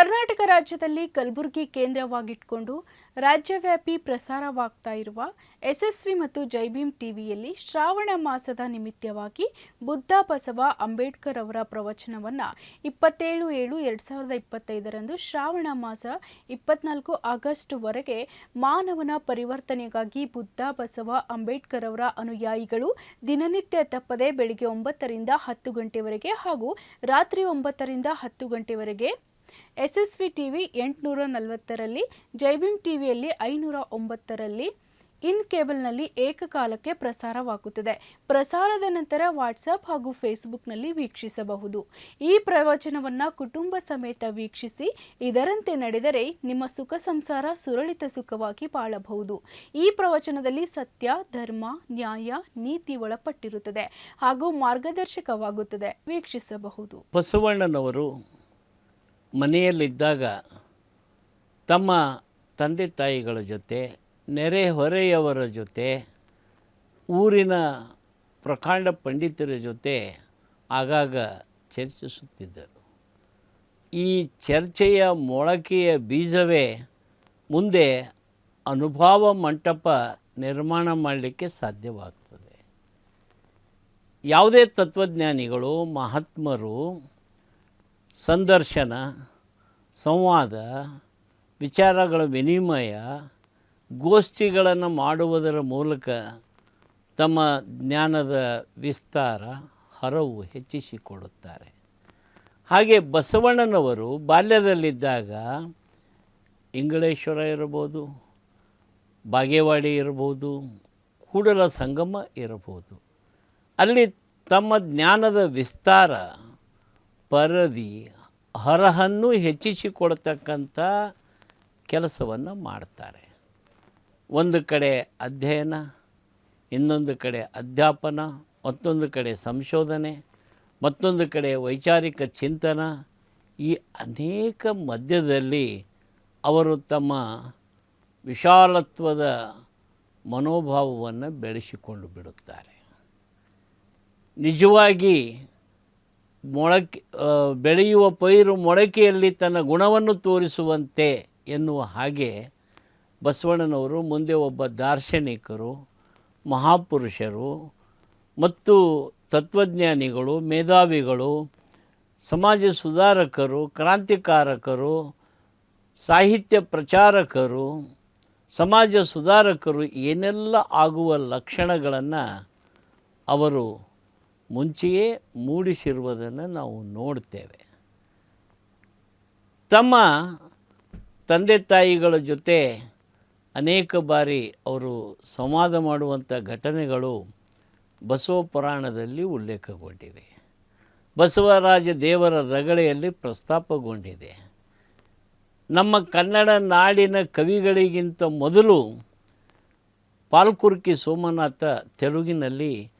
ಕರ್ನಾಟಕ ರಾಜ್ಯದಲ್ಲಿ ಕಲಬುರಗಿ ಕೇಂದ್ರವಾಗಿಟ್ಕೊಂಡು ರಾಜ್ಯವ್ಯಾಪಿ ಪ್ರಸಾರವಾಗ್ತಾ ಇರುವ ಎಸ್ಎಸ್ವಿ ಮತ್ತು ಜೈಭೀಮ್ ಟಿವಿಯಲ್ಲಿ ಶ್ರಾವಣ ಮಾಸದ ನಿಮಿತ್ತವಾಗಿ ಬುದ್ಧ ಬಸವ ಅಂಬೇಡ್ಕರ್ ಅವರ ಪ್ರವಚನವನ್ನು ಇಪ್ಪತ್ತೇಳು ಏಳು ಎರಡು ಸಾವಿರದ ಇಪ್ಪತ್ತೈದರಂದು ಶ್ರಾವಣ ಮಾಸ ಇಪ್ಪತ್ನಾಲ್ಕು ಆಗಸ್ಟ್ವರೆಗೆ ಮಾನವನ ಪರಿವರ್ತನೆಗಾಗಿ ಬುದ್ಧ ಬಸವ ಅಂಬೇಡ್ಕರ್ ಅವರ ಅನುಯಾಯಿಗಳು ದಿನನಿತ್ಯ ತಪ್ಪದೆ ಬೆಳಿಗ್ಗೆ ಒಂಬತ್ತರಿಂದ ಹತ್ತು ಗಂಟೆವರೆಗೆ ಹಾಗೂ ರಾತ್ರಿ ಒಂಬತ್ತರಿಂದ ಹತ್ತು ಗಂಟೆವರೆಗೆ ಎಸ್ಎಸ್ವಿ ಟಿವಿ ಎಂಟುನೂರ ನಲವತ್ತರಲ್ಲಿ, ಜೈಭೀಮ್ ಟಿವಿಯಲ್ಲಿ ಐನೂರ ಒಂಬತ್ತರಲ್ಲಿ, ಇನ್ ಕೇಬಲ್ನಲ್ಲಿ ಏಕಕಾಲಕ್ಕೆ ಪ್ರಸಾರವಾಗುತ್ತದೆ. ಪ್ರಸಾರದ ನಂತರ ವಾಟ್ಸಪ್ ಹಾಗೂ ಫೇಸ್ಬುಕ್ನಲ್ಲಿ ವೀಕ್ಷಿಸಬಹುದು. ಈ ಪ್ರವಚನವನ್ನು ಕುಟುಂಬ ಸಮೇತ ವೀಕ್ಷಿಸಿ, ಇದರಂತೆ ನಡೆದರೆ ನಿಮ್ಮ ಸುಖ ಸಂಸಾರ ಸುರಳಿತ ಸುಖವಾಗಿ ಬಾಳಬಹುದು. ಈ ಪ್ರವಚನದಲ್ಲಿ ಸತ್ಯ, ಧರ್ಮ, ನ್ಯಾಯ, ನೀತಿ ಒಳಪಟ್ಟಿರುತ್ತದೆ ಹಾಗೂ ಮಾರ್ಗದರ್ಶಕವಾಗುತ್ತದೆ. ವೀಕ್ಷಿಸಬಹುದು. ಬಸವಣ್ಣನವರು ಮನೆಯಲ್ಲಿದ್ದಾಗ ತಮ್ಮ ತಂದೆ ತಾಯಿಗಳ ಜೊತೆ ನೆರೆಹೊರೆಯವರ ಜೊತೆ, ಊರಿನ ಪ್ರಕಾಂಡ ಪಂಡಿತರ ಜೊತೆ ಆಗಾಗ ಚರ್ಚಿಸುತ್ತಿದ್ದರು. ಈ ಚರ್ಚೆಯ ಮೊಳಕೆಯ ಬೀಜವೇ ಮುಂದೆ ಅನುಭವ ಮಂಟಪ ನಿರ್ಮಾಣ ಮಾಡಲಿಕ್ಕೆ ಸಾಧ್ಯವಾಗ್ತದೆ. ಯಾವುದೇ ತತ್ವಜ್ಞಾನಿಗಳು, ಮಹಾತ್ಮರು ಸಂದರ್ಶನ, ಸಂವಾದ, ವಿಚಾರಗಳ ವಿನಿಮಯ, ಗೋಷ್ಠಿಗಳನ್ನು ಮಾಡುವುದರ ಮೂಲಕ ತಮ್ಮ ಜ್ಞಾನದ ವಿಸ್ತಾರ, ಹರವು ಹೆಚ್ಚಿಸಿಕೊಡುತ್ತಾರೆ. ಹಾಗೆ ಬಸವಣ್ಣನವರು ಬಾಲ್ಯದಲ್ಲಿದ್ದಾಗ ಇಂಗಳೇಶ್ವರ ಇರಬಹುದು, ಬಾಗೇವಾಡಿ ಇರಬಹುದು, ಕೂಡಲ ಸಂಗಮ ಇರಬಹುದು. ಅಲ್ಲಿ ತಮ್ಮ ಜ್ಞಾನದ ವಿಸ್ತಾರ ಪರದಿ ಹರಹನ್ನು ಹೆಚ್ಚಿಸಿಕೊಡ್ತಕ್ಕಂಥ ಕೆಲಸವನ್ನು ಮಾಡ್ತಾರೆ. ಒಂದು ಕಡೆ ಅಧ್ಯಯನ, ಇನ್ನೊಂದು ಕಡೆ ಅಧ್ಯಾಪನ, ಮತ್ತೊಂದು ಕಡೆ ಸಂಶೋಧನೆ, ಮತ್ತೊಂದು ಕಡೆ ವೈಚಾರಿಕ ಚಿಂತನ. ಈ ಅನೇಕ ಮಧ್ಯದಲ್ಲಿ ಅವರು ತಮ್ಮ ವಿಶಾಲತ್ವದ ಮನೋಭಾವವನ್ನು ಬೆಳೆಸಿಕೊಂಡು ಬಿಡುತ್ತಾರೆ. ನಿಜವಾಗಿ ಮೊಳಕೆ ಬೆಳೆಯುವ ಪೈರು ಮೊಳಕೆಯಲ್ಲಿ ತನ್ನ ಗುಣವನ್ನು ತೋರಿಸುವಂತೆ ಎನ್ನುವ ಹಾಗೆ ಬಸವಣ್ಣನವರು ಮುಂದೆ ಒಬ್ಬ ದಾರ್ಶನಿಕರು, ಮಹಾಪುರುಷರು ಮತ್ತು ತತ್ವಜ್ಞಾನಿಗಳು, ಮೇಧಾವಿಗಳು, ಸಮಾಜ ಸುಧಾರಕರು, ಕ್ರಾಂತಿಕಾರಕರು, ಸಾಹಿತ್ಯ ಪ್ರಚಾರಕರು, ಸಮಾಜ ಸುಧಾರಕರು ಏನೆಲ್ಲ ಆಗುವ ಲಕ್ಷಣಗಳನ್ನು ಅವರು ಮುಂಚೆಯೇ ಮೂಡಿಸಿರುವುದನ್ನು ನಾವು ನೋಡ್ತೇವೆ. ತಮ್ಮ ತಂದೆ ತಾಯಿಗಳ ಜೊತೆ ಅನೇಕ ಬಾರಿ ಅವರು ಸಂವಾದ ಮಾಡುವಂಥ ಘಟನೆಗಳು ಬಸವ ಪುರಾಣದಲ್ಲಿ ಉಲ್ಲೇಖಗೊಂಡಿವೆ. ಬಸವರಾಜ ದೇವರ ರಗಳೆಯಲ್ಲಿ ಪ್ರಸ್ತಾಪಗೊಂಡಿದೆ. ನಮ್ಮ ಕನ್ನಡ ನಾಡಿನ ಕವಿಗಳಿಗಿಂತ ಮೊದಲು ಪಾಲ್ಕುರ್ಕಿ ಸೋಮನಾಥ ತೆಲುಗಿನಲ್ಲಿ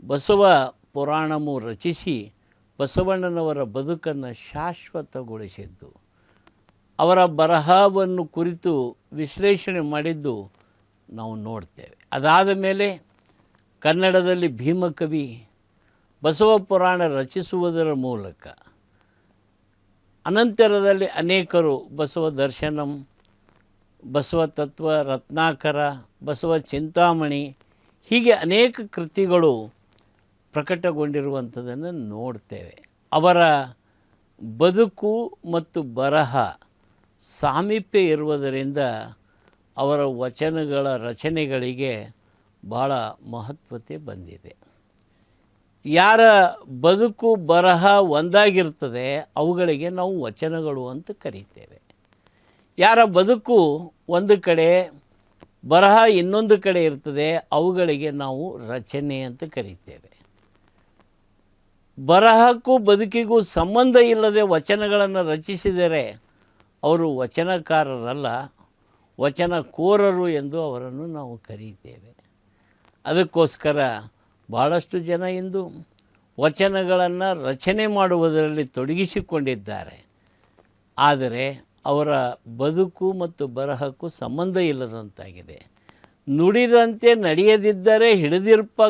ಬಸವ ಪುರಾಣಮು ರಚಿಸಿ ಬಸವಣ್ಣನವರ ಬದುಕನ್ನು ಶಾಶ್ವತಗೊಳಿಸಿದ್ದು. ಅವರ ಬರಹವನ್ನು ಕುರಿತು ವಿಶ್ಲೇಷಣೆ ಮಾಡಿದ್ದು ನಾವು ನೋಡ್ತೇವೆ. ಅದಾದ ಮೇಲೆ ಕನ್ನಡದಲ್ಲಿ ಭೀಮಕವಿ ಬಸವ ಪುರಾಣ ರಚಿಸುವುದರ ಮೂಲಕ ಅನಂತರದಲ್ಲಿ ಅನೇಕರು ಬಸವ ದರ್ಶನಂ, ಬಸವ ತತ್ವ ರತ್ನಾಕರ, ಬಸವ ಚಿಂತಾಮಣಿ ಹೀಗೆ ಅನೇಕ ಕೃತಿಗಳು ಪ್ರಕಟಗೊಂಡಿರುವಂಥದ್ದನ್ನು ನೋಡ್ತೇವೆ. ಅವರ ಬದುಕು ಮತ್ತು ಬರಹ ಸಾಮೀಪ್ಯ ಇರುವುದರಿಂದ ಅವರ ವಚನಗಳ ರಚನೆಗಳಿಗೆ ಭಾಳ ಮಹತ್ವತೆ ಬಂದಿದೆ. ಯಾರ ಬದುಕು, ಬರಹ ಒಂದಾಗಿರ್ತದೆ, ಅವುಗಳಿಗೆ ನಾವು ವಚನಗಳು ಅಂತ ಕರೀತೇವೆ. ಯಾರ ಬದುಕು ಒಂದು ಕಡೆ, ಬರಹ ಇನ್ನೊಂದು ಕಡೆ ಇರ್ತದೆ, ಅವುಗಳಿಗೆ ನಾವು ರಚನೆ ಅಂತ ಕರೀತೇವೆ. ಬರಹಕ್ಕೂ ಬದುಕಿಗೂ ಸಂಬಂಧ ಇಲ್ಲದೆ ವಚನಗಳನ್ನು ರಚಿಸಿದರೆ ಅವರು ವಚನಕಾರರಲ್ಲ, ವಚನಕೋರರು ಎಂದು ಅವರನ್ನು ನಾವು ಕರೀತೇವೆ. ಅದಕ್ಕೋಸ್ಕರ ಭಾಳಷ್ಟು ಜನ ಇಂದು ವಚನಗಳನ್ನು ರಚನೆ ಮಾಡುವುದರಲ್ಲಿ ತೊಡಗಿಸಿಕೊಂಡಿದ್ದಾರೆ. ಆದರೆ ಅವರ ಬದುಕು ಮತ್ತು ಬರಹಕ್ಕೂ ಸಂಬಂಧ ಇಲ್ಲದಂತಾಗಿದೆ. ನುಡಿದಂತೆ ನಡೆಯದಿದ್ದರೆ ಹಿಡಿದಿರ್ಪ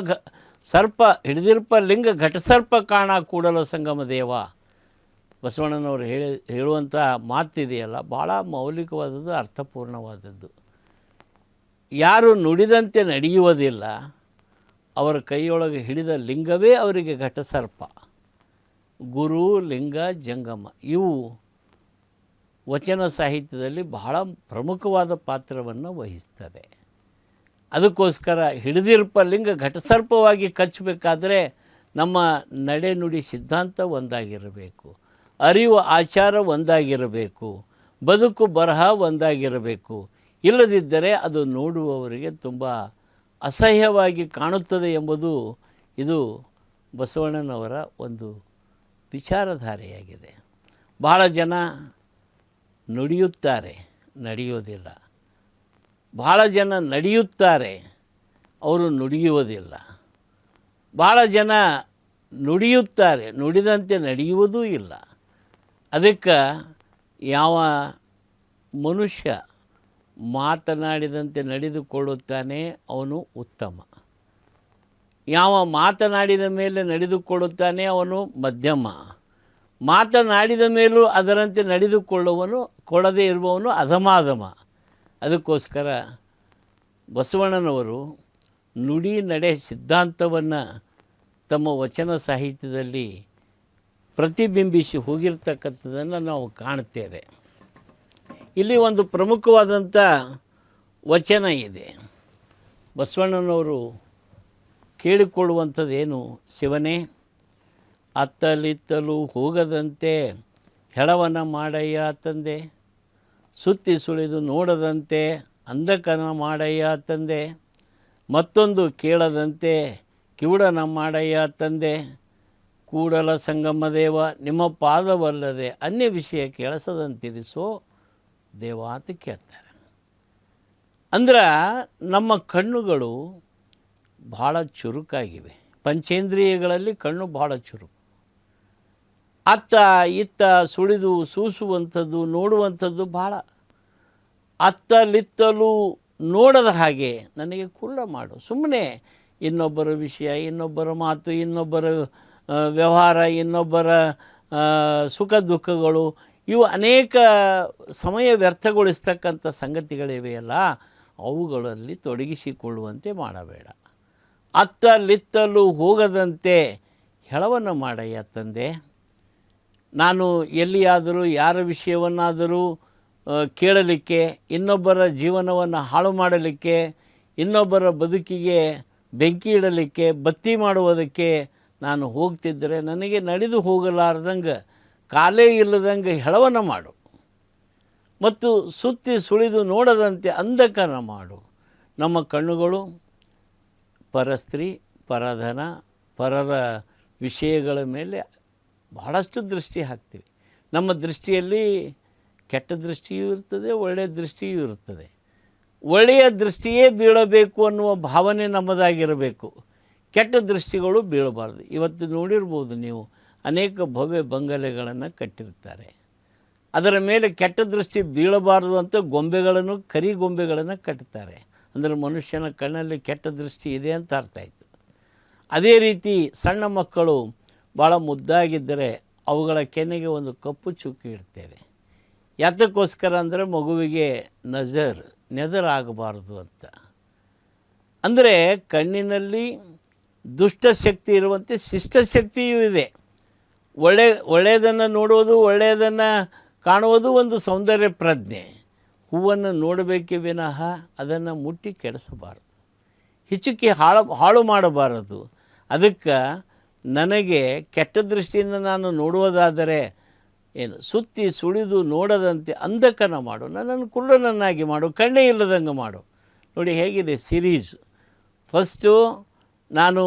ಸರ್ಪ, ಹಿಡಿದಿರ್ಪ ಲಿಂಗ ಘಟಸರ್ಪ ಕಾಣ ಕೂಡಲ ಸಂಗಮ ದೇವ. ಬಸವಣ್ಣನವರು ಹೇಳಿ ಹೇಳುವಂಥ ಮಾತಿದೆಯಲ್ಲ ಭಾಳ ಮೌಲಿಕವಾದದ್ದು, ಅರ್ಥಪೂರ್ಣವಾದದ್ದು. ಯಾರು ನುಡಿದಂತೆ ನಡೆಯುವುದಿಲ್ಲ, ಅವರ ಕೈಯೊಳಗೆ ಹಿಡಿದ ಲಿಂಗವೇ ಅವರಿಗೆ ಘಟಸರ್ಪ. ಗುರು, ಲಿಂಗ, ಜಂಗಮ, ಇವು ವಚನ ಸಾಹಿತ್ಯದಲ್ಲಿ ಬಹಳ ಪ್ರಮುಖವಾದ ಪಾತ್ರವನ್ನು ವಹಿಸ್ತದೆ. ಅದಕ್ಕೋಸ್ಕರ ಹಿಡಿದಿರ್ಪ ಲಿಂಗ ಘಟಸರ್ಪವಾಗಿ ಕಚ್ಚಬೇಕಾದ್ರೆ ನಮ್ಮ ನಡೆನುಡಿ ಸಿದ್ಧಾಂತ ಒಂದಾಗಿರಬೇಕು. ಅರಿವು ಆಚಾರ ಒಂದಾಗಿರಬೇಕು. ಬದುಕು ಬರಹ ಒಂದಾಗಿರಬೇಕು. ಇಲ್ಲದಿದ್ದರೆ ಅದು ನೋಡುವವರಿಗೆ ತುಂಬ ಅಸಹ್ಯವಾಗಿ ಕಾಣುತ್ತದೆ ಎಂಬುದು ಇದು ಬಸವಣ್ಣನವರ ಒಂದು ವಿಚಾರಧಾರೆಯಾಗಿದೆ. ಬಹಳ ಜನ ನುಡಿಯುತ್ತಾರೆ, ನಡೆಯೋದಿಲ್ಲ. ಬಹಳ ಜನ ನಡೆಯುತ್ತಾರೆ, ಅವರು ನುಡಿಯುವುದಿಲ್ಲ. ಬಹಳ ಜನ ನುಡಿಯುತ್ತಾರೆ, ನುಡಿದಂತೆ ನಡೆಯುವುದೂ ಇಲ್ಲ. ಅದಕ್ಕೆ ಯಾವ ಮನುಷ್ಯ ಮಾತನಾಡಿದಂತೆ ನಡೆದುಕೊಳ್ಳುತ್ತಾನೆ, ಅವನು ಉತ್ತಮ. ಯಾವ ಮಾತನಾಡಿದ ಮೇಲೆ ನಡೆದುಕೊಳ್ಳುತ್ತಾನೆ, ಅವನು ಮಧ್ಯಮ. ಮಾತನಾಡಿದ ಮೇಲೂ ಅದರಂತೆ ನಡೆದುಕೊಳ್ಳುವನು, ಕೊಡದೇ ಇರುವವನು ಅಧಮಾಧಮ. ಅದಕ್ಕೋಸ್ಕರ ಬಸವಣ್ಣನವರು ನುಡಿ ನಡೆ ಸಿದ್ಧಾಂತವನ್ನು ತಮ್ಮ ವಚನ ಸಾಹಿತ್ಯದಲ್ಲಿ ಪ್ರತಿಬಿಂಬಿಸಿ ಹೋಗಿರ್ತಕ್ಕಂಥದ್ದನ್ನು ನಾವು ಕಾಣ್ತೇವೆ ಇಲ್ಲಿ ಒಂದು ಪ್ರಮುಖವಾದಂಥ ವಚನ ಇದೆ. ಬಸವಣ್ಣನವರು ಕೇಳಿಕೊಳ್ಳುವಂಥದ್ದೇನು? ಶಿವನೇ, ಅತ್ತಲಿತ್ತಲು ಹೋಗದಂತೆ, ಹೆಳವನ ಮಾಡಯ್ಯ ತಂದೆ ಸುತ್ತಿ ಸುಳಿದು ನೋಡದಂತೆ, ಅಂಧಕನ ಮಾಡಯ್ಯ ತಂದೆ, ಮತ್ತೊಂದು ಕೇಳದಂತೆ, ಕಿವುಡನ ಮಾಡಯ್ಯ ತಂದೆ, ಕೂಡಲ ಸಂಗಮ ದೇವ, ನಿಮ್ಮ ಪಾದವಲ್ಲದೆ ಅನ್ಯ ವಿಷಯ ಕೇಳಿಸದಂತಿರಿಸೋ ದೇವ ಅಂತ ಕೇಳ್ತಾರೆ. ಅಂದ್ರೆ ನಮ್ಮ ಕಣ್ಣುಗಳು ಭಾಳ ಚುರುಕಾಗಿವೆ. ಪಂಚೇಂದ್ರಿಯಗಳಲ್ಲಿ ಕಣ್ಣು ಭಾಳ ಚುರುಕು. ಅತ್ತ ಇತ್ತ ಸುಳಿದು ಸೂಸುವಂಥದ್ದು, ನೋಡುವಂಥದ್ದು ಭಾಳ. ಅತ್ತಲಿತ್ತಲು ನೋಡದ ಹಾಗೆ ನನಗೆ ಕುಲ್ಲ ಮಾಡು. ಸುಮ್ಮನೆ ಇನ್ನೊಬ್ಬರ ವಿಷಯ, ಇನ್ನೊಬ್ಬರ ಮಾತು, ಇನ್ನೊಬ್ಬರ ವ್ಯವಹಾರ, ಇನ್ನೊಬ್ಬರ ಸುಖ ದುಃಖಗಳು ಇವು ಅನೇಕ ಸಮಯ ವ್ಯರ್ಥಗೊಳಿಸ್ತಕ್ಕಂಥ ಸಂಗತಿಗಳಿವೆಯಲ್ಲ ಅವುಗಳಲ್ಲಿ ತೊಡಗಿಸಿಕೊಳ್ಳುವಂತೆ ಮಾಡಬೇಡ. ಅತ್ತಲಿತ್ತಲು ಹೋಗದಂತೆ ಹೆಳವನ್ನು ಮಾಡಯ್ಯ ತಂದೆ. ನಾನು ಎಲ್ಲಿಯಾದರೂ, ಯಾರ ವಿಷಯವನ್ನಾದರೂ ಕೇಳಲಿಕ್ಕೆ, ಇನ್ನೊಬ್ಬರ ಜೀವನವನ್ನು ಹಾಳು ಮಾಡಲಿಕ್ಕೆ, ಇನ್ನೊಬ್ಬರ ಬದುಕಿಗೆ ಬೆಂಕಿ ಇಡಲಿಕ್ಕೆ, ಬತ್ತಿ ಮಾಡುವುದಕ್ಕೆ ನಾನು ಹೋಗ್ತಿದ್ದರೆ ನನಗೆ ನಡೆದು ಹೋಗಲಾರ್ದಂಗೆ, ಕಾಲೇ ಇಲ್ಲದಂಗೆ ಹೆಳವನ ಮಾಡು. ಮತ್ತು ಸುತ್ತಿ ಸುಳಿದು ನೋಡದಂತೆ ಅಂಧಕನ ಮಾಡು. ನಮ್ಮ ಕಣ್ಣುಗಳು ಪರಸ್ತ್ರೀ, ಪರಧನ, ಪರರ ವಿಷಯಗಳ ಮೇಲೆ ಬಹಳಷ್ಟು ದೃಷ್ಟಿ ಹಾಕ್ತೀವಿ. ನಮ್ಮ ದೃಷ್ಟಿಯಲ್ಲಿ ಕೆಟ್ಟ ದೃಷ್ಟಿಯೂ ಇರ್ತದೆ ಒಳ್ಳೆಯ ದೃಷ್ಟಿಯೂ ಇರ್ತದೆ. ಒಳ್ಳೆಯ ದೃಷ್ಟಿಯೇ ಬೀಳಬೇಕು ಅನ್ನುವ ಭಾವನೆ ನಮ್ಮದಾಗಿರಬೇಕು. ಕೆಟ್ಟ ದೃಷ್ಟಿಗಳು ಬೀಳಬಾರ್ದು. ಇವತ್ತು ನೋಡಿರ್ಬೋದು ನೀವು, ಅನೇಕ ಭವ್ಯ ಬಂಗಲೆಗಳನ್ನು ಕಟ್ಟಿರ್ತಾರೆ. ಅದರ ಮೇಲೆ ಕೆಟ್ಟ ದೃಷ್ಟಿ ಬೀಳಬಾರದು ಅಂತ ಗೊಂಬೆಗಳನ್ನು, ಕರಿ ಗೊಂಬೆಗಳನ್ನು ಕಟ್ತಾರೆ. ಅಂದರೆ ಮನುಷ್ಯನ ಕಣ್ಣಲ್ಲಿ ಕೆಟ್ಟ ದೃಷ್ಟಿ ಇದೆ ಅಂತ ಅರ್ಥ ಆಯಿತು. ಅದೇ ರೀತಿ ಸಣ್ಣ ಮಕ್ಕಳು ಭಾಳ ಮುದ್ದಾಗಿದ್ದರೆ ಅವುಗಳ ಕೆನೆಗೆ ಒಂದು ಕಪ್ಪು ಚುಕ್ಕಿ ಇಡ್ತೇವೆ. ಯಾತಕ್ಕೋಸ್ಕರ ಅಂದರೆ ಮಗುವಿಗೆ ನಜರ್ ನೆದರಾಗಬಾರ್ದು ಅಂತ. ಅಂದರೆ ಕಣ್ಣಿನಲ್ಲಿ ದುಷ್ಟಶಕ್ತಿ ಇರುವಂತೆ ಶಿಷ್ಟಶಕ್ತಿಯೂ ಇದೆ. ಒಳ್ಳೆ, ಒಳ್ಳೆಯದನ್ನು ನೋಡುವುದು, ಒಳ್ಳೆಯದನ್ನು ಕಾಣುವುದು ಒಂದು ಸೌಂದರ್ಯ ಪ್ರಜ್ಞೆ ಹೂವನ್ನು ನೋಡಬೇಕೆ ವಿನಃ ಅದನ್ನು ಮುಟ್ಟಿ ಕೆಡಿಸಬಾರದು. ಹಿಚುಕಿ ಹಾಳು ಹಾಳು ಮಾಡಬಾರದು. ಅದಕ್ಕೆ ನನಗೆ ಕೆಟ್ಟ ದೃಷ್ಟಿಯಿಂದ ನಾನು ನೋಡುವುದಾದರೆ ಏನು, ಸುತ್ತಿ ಸುಳಿದು ನೋಡದಂತೆ ಅಂಧಕನ ಮಾಡು, ನನ್ನನ್ನು ಕುರುಡನನ್ನಾಗಿ ಮಾಡು, ಕಣ್ಣೇ ಇಲ್ಲದಂಗೆ ಮಾಡು. ನೋಡಿ ಹೇಗಿದೆ ಸಿರೀಸ್ ಫಸ್ಟು ನಾನು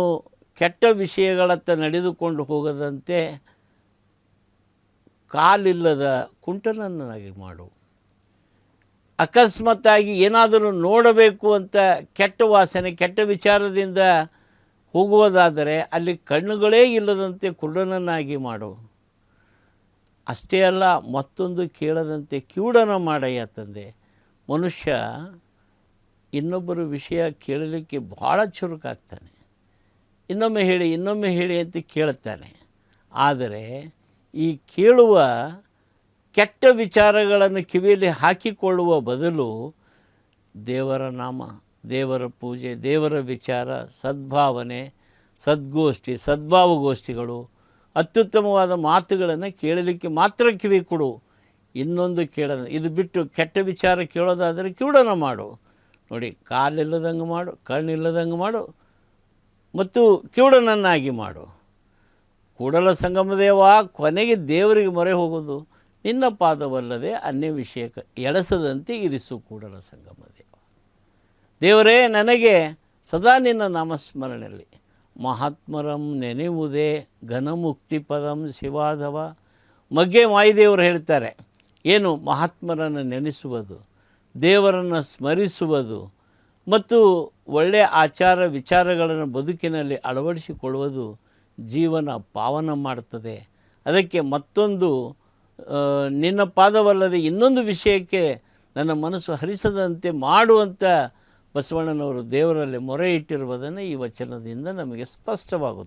ಕೆಟ್ಟ ವಿಷಯಗಳತ್ತ ನಡೆದುಕೊಂಡು ಹೋಗದಂತೆ ಕಾಲಿಲ್ಲದ ಕುಂಟನನ್ನಾಗಿ ಮಾಡು. ಅಕಸ್ಮಾತ್ತಾಗಿ ಏನಾದರೂ ನೋಡಬೇಕು ಅಂತ ಕೆಟ್ಟ ವಾಸನೆ, ಕೆಟ್ಟ ವಿಚಾರದಿಂದ ಹೋಗುವುದಾದರೆ ಅಲ್ಲಿ ಕಣ್ಣುಗಳೇ ಇಲ್ಲದಂತೆ ಕುರುಡನನ್ನಾಗಿ ಮಾಡು. ಅಷ್ಟೇ ಅಲ್ಲ, ಮತ್ತೊಂದು ಕೇಳದಂತೆ ಕಿವುಡನ ಮಾಡಯ್ಯ ತಂದೆ. ಮನುಷ್ಯ ಇನ್ನೊಬ್ಬರ ವಿಷಯ ಕೇಳಲಿಕ್ಕೆ ಭಾಳ ಚುರುಕಾಗ್ತಾನೆ. ಇನ್ನೊಮ್ಮೆ ಹೇಳಿ ಇನ್ನೊಮ್ಮೆ ಹೇಳಿ ಅಂತ ಕೇಳುತ್ತಾನೆ. ಆದರೆ ಈ ಕೇಳುವ ಕೆಟ್ಟ ವಿಚಾರಗಳನ್ನು ಕಿವಿಯಲ್ಲಿ ಹಾಕಿಕೊಳ್ಳುವ ಬದಲು ದೇವರ ನಾಮ ದೇವರ ಪೂಜೆ, ದೇವರ ವಿಚಾರ, ಸದ್ಭಾವನೆ, ಸದ್ಗೋಷ್ಠಿ, ಸದ್ಭಾವಗೋಷ್ಠಿಗಳು, ಅತ್ಯುತ್ತಮವಾದ ಮಾತುಗಳನ್ನು ಕೇಳಲಿಕ್ಕೆ ಮಾತ್ರ ಕಿವಿ ಕೊಡು. ಇನ್ನೊಂದು ಕೇಳೋಣ ಇದು ಬಿಟ್ಟು ಕೆಟ್ಟ ವಿಚಾರ ಕೇಳೋದಾದರೆ ಕಿವುಡನ ಮಾಡು. ನೋಡಿ, ಕಾಲಿಲ್ಲದಂಗೆ ಮಾಡು, ಕಣ್ಣಿಲ್ಲದಂಗೆ ಮಾಡು, ಮತ್ತು ಕಿವುಡನನ್ನಾಗಿ ಮಾಡು. ಕೂಡಲ ಸಂಗಮದೇವ, ಕೊನೆಗೆ ದೇವರಿಗೆ ಮೊರೆ ಹೋಗೋದು ನಿನ್ನ ಪಾದವಲ್ಲದೆ ಅನ್ಯ ವಿಷಯಕ್ಕೆ ಎಳಸದಂತೆ ಇರಿಸು ಕೂಡಲ ಸಂಗಮದೇವ ದೇವರೇ, ನನಗೆ ಸದಾ ನಿನ್ನ ನಾಮಸ್ಮರಣೆಯಲ್ಲಿ. ಮಹಾತ್ಮರಂ ನೆನೆಯುವುದೇ ಘನಮುಕ್ತಿ ಪದಂ ಶಿವಾಧವ. ಮಗ್ಗೆ ಮಾಯಿದೇವರು ಹೇಳ್ತಾರೆ, ಏನು ಮಹಾತ್ಮರನ್ನು ನೆನೆಸುವುದು, ದೇವರನ್ನು ಸ್ಮರಿಸುವುದು, ಮತ್ತು ಒಳ್ಳೆಯ ಆಚಾರ ವಿಚಾರಗಳನ್ನು ಬದುಕಿನಲ್ಲಿ ಅಳವಡಿಸಿಕೊಳ್ಳುವುದು ಜೀವನ ಪಾವನ ಮಾಡುತ್ತದೆ. ಅದಕ್ಕೆ ಮತ್ತೊಂದು ನಿನ್ನ ಪಾದವಲ್ಲದೆ ಇನ್ನೊಂದು ವಿಷಯಕ್ಕೆ ನನ್ನ ಮನಸ್ಸು ಹರಿಸದಂತೆ ಮಾಡುವಂಥ ಬಸವಣ್ಣನವರು ದೇವರಲ್ಲಿ ಮೊರೆ ಇಟ್ಟಿರುವುದನ್ನು ಈ ವಚನದಿಂದ ನಮಗೆ ಸ್ಪಷ್ಟವಾಗುತ್ತದೆ.